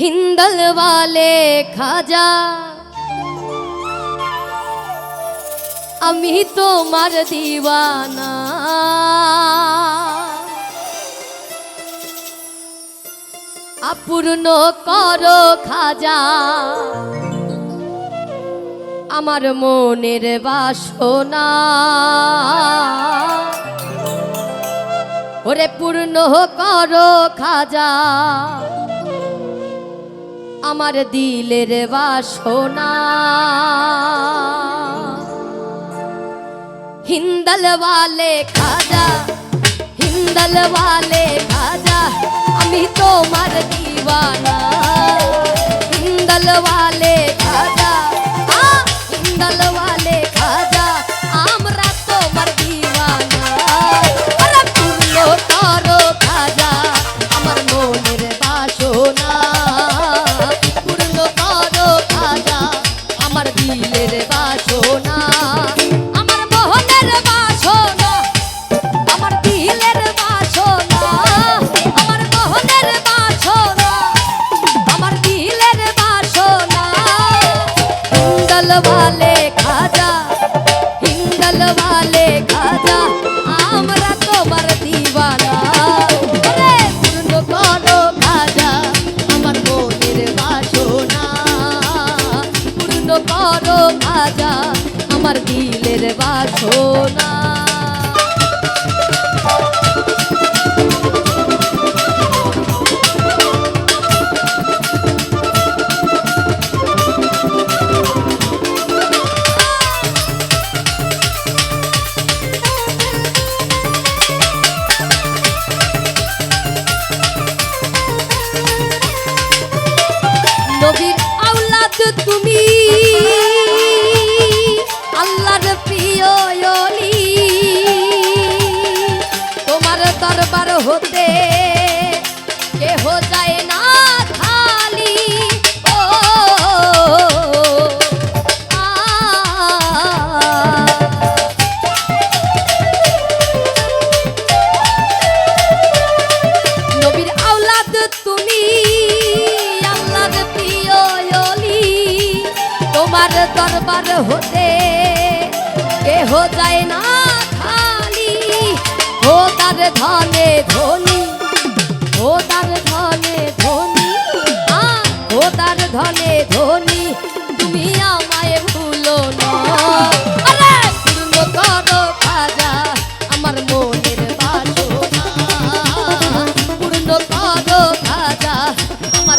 हिंदल वाले খাজা আমি তোমার दीवाना। অপূর্ণ করো খাজা আমার মনের বাসনা ওরে পূর্ণ করো খাজা। আমার দিলের বাসনা। হিন্দল বালে খাজা হিন্দল বালে খাজা, আমি তোমার দিওয়ানা। হিন্দল বালে আমার দিলের বাসনা। নবীর আওলাদ দরবার হতে কেহ যায় না খালি। ও তার ধনে ধনী, ও তার ধনে ধনী ও তার ধনে ধনী, তুমি আমায় ভুলো না। পূর্ণ আমার আমার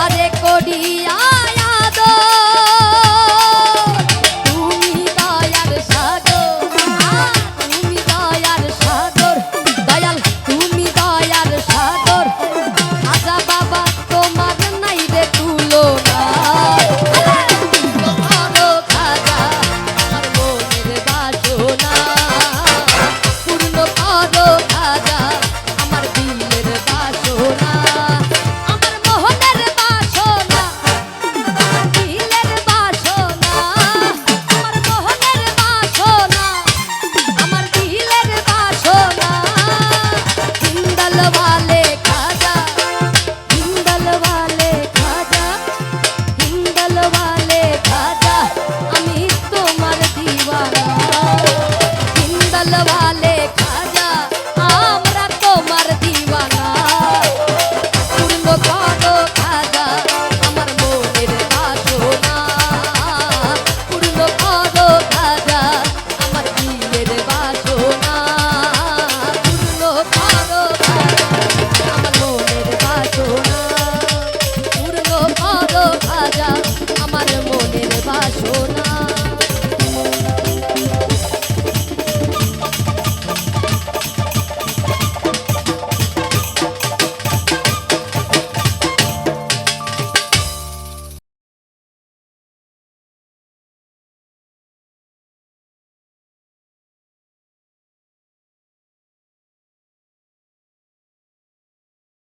তারে করিয়া